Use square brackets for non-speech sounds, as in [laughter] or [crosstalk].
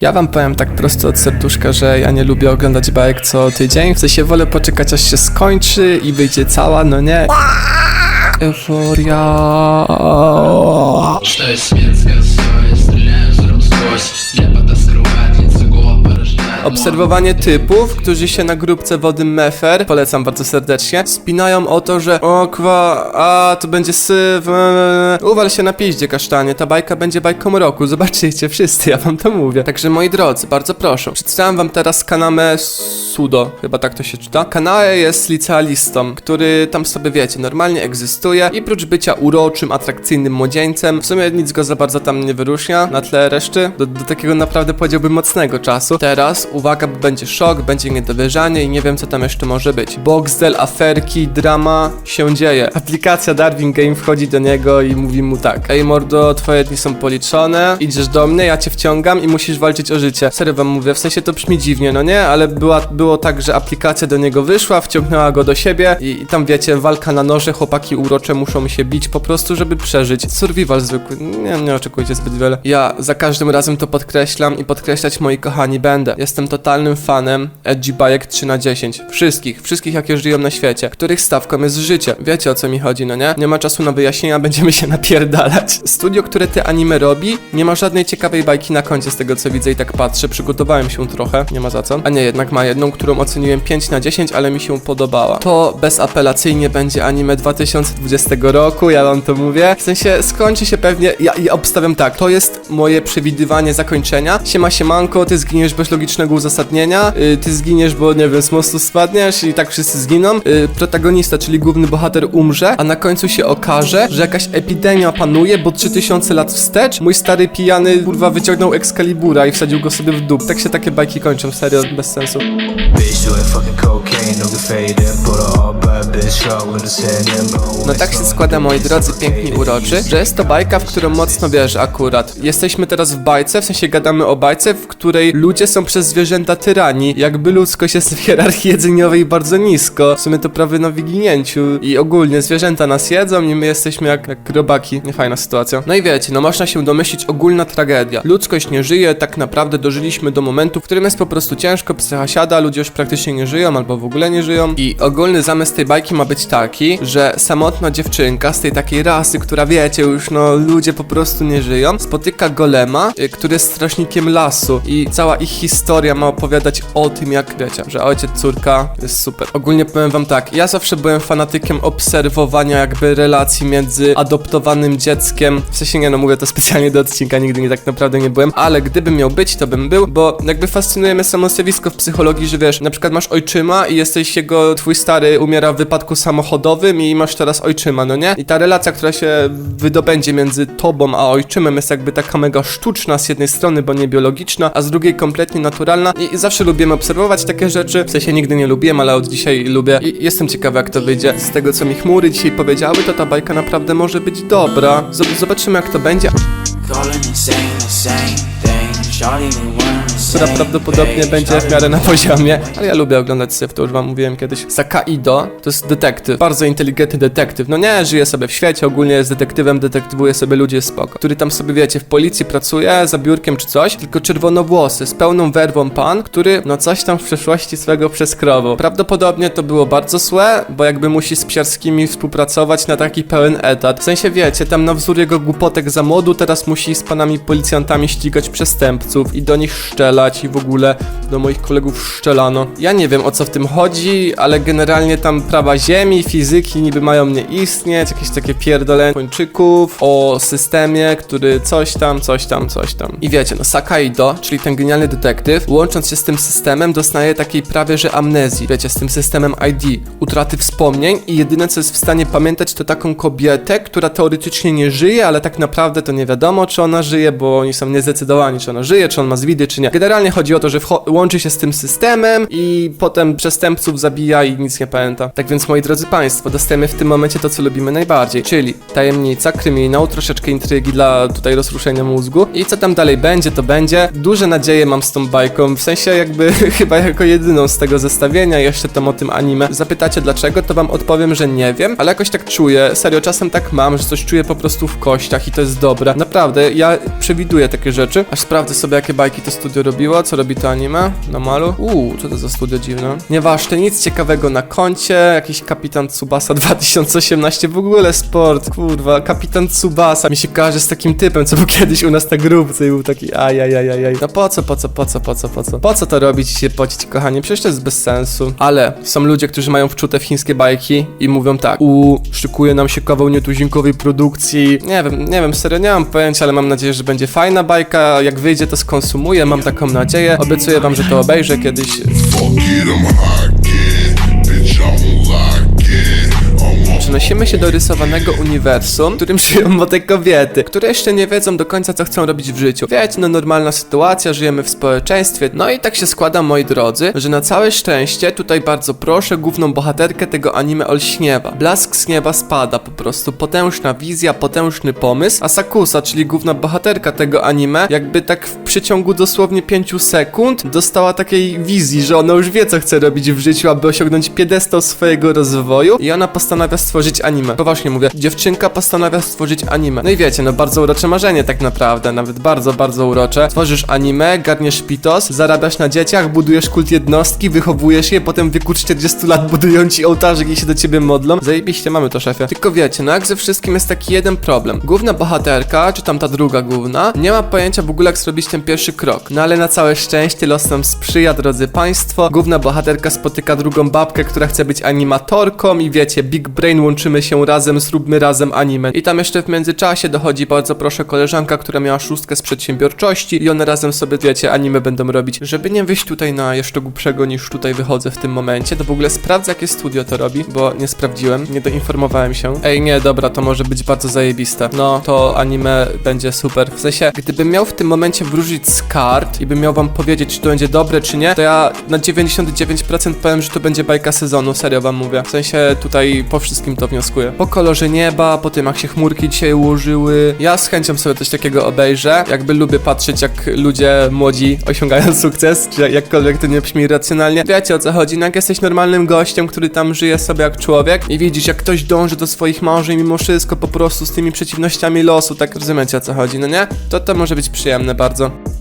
Ja wam powiem tak prosto od serduszka, że ja nie lubię oglądać bajek co tydzień. W sensie wolę poczekać aż się skończy i wyjdzie cała, no nie? Euforia. To jest mięska. Obserwowanie typów, którzy się na grupce wody Mefer, polecam bardzo serdecznie, spinają o to, że o kwa, a to będzie syf, e, uwal się na piździe kasztanie, ta bajka będzie bajką roku, zobaczycie wszyscy, ja wam to mówię. Także moi drodzy, bardzo proszę, przedstawiam wam teraz Kanamę Sudo, chyba tak to się czyta. Kanae jest licealistą, który tam sobie wiecie, normalnie egzystuje i prócz bycia uroczym, atrakcyjnym młodzieńcem, w sumie nic go za bardzo tam nie wyróżnia na tle reszty, do, do takiego naprawdę powiedziałbym mocnego czasu. Teraz, uwaga, bo będzie szok, będzie niedowierzanie i nie wiem co tam jeszcze może być. Boxdel, aferki, drama, się dzieje. Aplikacja Darwin Game wchodzi do niego i mówi mu tak. Ej mordo, twoje dni są policzone, idziesz do mnie, ja cię wciągam i musisz walczyć o życie. Serio wam mówię, w sensie to brzmi dziwnie, no nie? Ale była, było tak, że aplikacja do niego wyszła, wciągnęła go do siebie i, i tam wiecie, walka na noże, chłopaki urocze muszą się bić po prostu, żeby przeżyć. Survival zwykły, nie, nie oczekujcie zbyt wiele. Ja za każdym razem to podkreślam i podkreślać moi kochani będę. Jestem totalnym fanem Edgy Bajek 3 na 10 Wszystkich, wszystkich jakie żyją na świecie, których stawką jest życie. Wiecie o co mi chodzi, no nie? Nie ma czasu na wyjaśnienia, [laughs] będziemy się napierdalać. Studio, które te anime robi, nie ma żadnej ciekawej bajki na koncie z tego co widzę i tak patrzę. Przygotowałem się trochę, nie ma za co. A nie, jednak ma jedną, którą oceniłem 5 na 10, ale mi się podobała. To bezapelacyjnie będzie anime 2020 roku, ja wam to mówię. W sensie skończy się pewnie, ja, ja obstawiam tak, to jest moje przewidywanie zakończenia. Siema siemanko, ty zginiesz bez logicznego uzasadnienia, y, ty zginiesz, bo nie wiem, z mostu spadniesz i tak wszyscy zginą. Y, protagonista, czyli główny bohater umrze, a na końcu się okaże, że jakaś epidemia panuje, bo 3000 lat wstecz mój stary pijany kurwa wyciągnął Excalibura i wsadził go sobie w dup. Tak się takie bajki kończą, serio, bez sensu. Bitch doing fucking cocaine, no tak się składa, moi drodzy, piękni uroczy, że jest to bajka, w którą mocno wierzę akurat. Jesteśmy teraz w bajce, w sensie gadamy o bajce, w której ludzie są przez zwierzęta tyrani. Jakby ludzkość jest w hierarchii jedzeniowej bardzo nisko. W sumie to prawie na wyginięciu. I ogólnie zwierzęta nas jedzą i my jesteśmy jak, jak robaki. Niefajna sytuacja. No i wiecie, no można się domyślić ogólna tragedia. Ludzkość nie żyje, tak naprawdę dożyliśmy do momentu, w którym jest po prostu ciężko, psycha siada, ludzie już praktycznie nie żyją albo w ogóle nie żyją. I ogólny zamysł tej bajki ma być taki, że samotna dziewczynka z tej takiej rasy, która wiecie, już no ludzie po prostu nie żyją, spotyka golema, y, który jest strażnikiem lasu i cała ich historia ma opowiadać o tym, jak wiecie, że ojciec, córka jest super. Ogólnie powiem wam tak, ja zawsze byłem fanatykiem obserwowania jakby relacji między adoptowanym dzieckiem, w sensie nie no, mówię to specjalnie do odcinka, nigdy nie tak naprawdę nie byłem, ale gdybym miał być, to bym był, bo jakby fascynuje mnie samo zjawisko w psychologii, że wiesz, na przykład masz ojczyma i jesteś jego, twój stary umiera w wypadku samochodowym i masz teraz ojczyma, no nie? I ta relacja, która się wydobędzie między tobą a ojczymem jest jakby taka mega sztuczna z jednej strony, bo nie biologiczna, a z drugiej kompletnie naturalna i, i zawsze lubiłem obserwować takie rzeczy, w sensie nigdy nie lubiłem, ale od dzisiaj lubię i jestem ciekawy jak to wyjdzie. Z tego co mi chmury dzisiaj powiedziały, to ta bajka naprawdę może być dobra. Zob- zobaczymy jak to będzie. Calling the same thing. Która prawdopodobnie będzie w miarę na poziomie, ale ja lubię oglądać syf, to już wam mówiłem kiedyś. Sakaido to jest detektyw, bardzo inteligentny detektyw, no nie, żyje sobie w świecie, ogólnie jest detektywem, detektywuje sobie ludzi, jest spoko. Który tam sobie, wiecie, w policji pracuje, za biurkiem czy coś, tylko czerwonowłosy, z pełną werwą pan, który no coś tam w przeszłości swego przeskrował. Prawdopodobnie to było bardzo złe, bo jakby musi z psiarskimi współpracować na taki pełen etat. W sensie, wiecie, tam na wzór jego głupotek za młodu, teraz musi z panami policjantami ścigać przestępców i do nich szczelać i w ogóle do moich kolegów szczelano. Ja nie wiem o co w tym chodzi, ale generalnie tam prawa ziemi, fizyki niby mają nie istnieć, jakieś takie pierdolenie kończyków o systemie, który coś tam, coś tam, coś tam. I wiecie, no Sakaido, czyli ten genialny detektyw, łącząc się z tym systemem, dostaje takiej prawie że amnezji, wiecie, z tym systemem ID, utraty wspomnień i jedyne co jest w stanie pamiętać to taką kobietę, która teoretycznie nie żyje, ale tak naprawdę to nie wiadomo czy ona żyje, bo oni są niezdecydowani czy ona żyje, czy on ma zwidy, czy nie. Chodzi o to, że łączy się z tym systemem i potem przestępców zabija i nic nie pamięta. Tak więc moi drodzy państwo, dostajemy w tym momencie to co lubimy najbardziej, czyli tajemnica, kryminał, troszeczkę intrygi dla tutaj rozruszenia mózgu i co tam dalej będzie, to będzie. Duże nadzieje mam z tą bajką, w sensie jakby [laughs] chyba jako jedyną z tego zestawienia, jeszcze tam o tym anime. Zapytacie dlaczego, to wam odpowiem, że nie wiem, ale jakoś tak czuję, serio, czasem tak mam, że coś czuję po prostu w kościach i to jest dobre. Naprawdę, ja przewiduję takie rzeczy, aż sprawdzę sobie jakie bajki to studio robiło? Co robi to anime? Na malu? Uuu, co to za studio dziwne? Nieważne, nic ciekawego na koncie, jakiś kapitan Tsubasa [laughs] 2018, w ogóle sport, kurwa, kapitan Tsubasa. Mi się kojarzy z takim typem, co był [laughs] kiedyś u nas na grupce i był taki ajajajajaj. No po co, po co, po co, po co, po co? Po co to robić się pocić, kochanie? Przecież to jest bez sensu. Ale są ludzie, którzy mają wczute w chińskie bajki i mówią tak, u, szykuje nam się kawał nietuzinkowej produkcji. Nie wiem, nie wiem, serio, nie mam pojęcia, ale mam nadzieję, że będzie fajna bajka. Jak wyjdzie, to skonsumuję, mam taką nadzieję. Obiecuję wam, że to obejrzę kiedyś. Przenosimy się do rysowanego uniwersum, w którym żyją [laughs] młode kobiety, które jeszcze nie wiedzą do końca, co chcą robić w życiu. Wiecie, no normalna sytuacja, żyjemy w społeczeństwie. No i tak się składa, moi drodzy, że na całe szczęście, tutaj bardzo proszę, główną bohaterkę tego anime olśniewa. Blask z nieba spada po prostu, potężna wizja, potężny pomysł, a Sakusa, czyli główna bohaterka tego anime, jakby tak w przeciągu dosłownie 5 sekund dostała takiej wizji, że ona już wie, co chce robić w życiu, aby osiągnąć piedestał swojego rozwoju i ona postanawia stworzyć anime. Poważnie mówię, dziewczynka postanawia stworzyć anime. No i wiecie, no bardzo urocze marzenie tak naprawdę, nawet bardzo, bardzo urocze. Tworzysz anime, garniesz pitos, zarabiasz na dzieciach, budujesz kult jednostki, wychowujesz je, potem w wieku 40 lat [laughs] budują ci ołtarzyk i się do ciebie modlą. Zajebiście, mamy to szefie. Tylko wiecie, no jak ze wszystkim jest taki jeden problem. Główna bohaterka, czy tam ta druga główna, nie ma pojęcia w ogóle jak zrobić ten pierwszy krok. No ale na całe szczęście los nam sprzyja, drodzy państwo. Główna bohaterka spotyka drugą babkę, która chce być animatorką i wiecie, big brain łączymy się razem, zróbmy razem anime. I tam jeszcze w międzyczasie dochodzi bardzo proszę koleżanka, która miała szóstkę z przedsiębiorczości i one razem sobie, wiecie, anime będą robić. Żeby nie wyjść tutaj na jeszcze głupszego niż tutaj wychodzę w tym momencie, to w ogóle sprawdzę jakie studio to robi, bo nie sprawdziłem, nie doinformowałem się. Ej, nie, dobra, to może być bardzo zajebiste. No, to anime będzie super. W sensie, gdybym miał w tym momencie wróżyć z kart i bym miał wam powiedzieć, czy to będzie dobre, czy nie, to ja na 99% powiem, że to będzie bajka sezonu, serio wam mówię. W sensie tutaj po wszystkim to wnioskuję. Po kolorze nieba, po tym jak się chmurki dzisiaj ułożyły. Ja z chęcią sobie coś takiego obejrzę. Jakby lubię patrzeć, jak ludzie młodzi osiągają [laughs] sukces, czy jakkolwiek to nie brzmi racjonalnie. Wiecie o co chodzi, no jak jesteś normalnym gościem, który tam żyje sobie jak człowiek i widzisz, jak ktoś dąży do swoich marzeń mimo wszystko po prostu z tymi przeciwnościami losu, tak rozumiecie o co chodzi, no nie? To to może być przyjemne bardzo.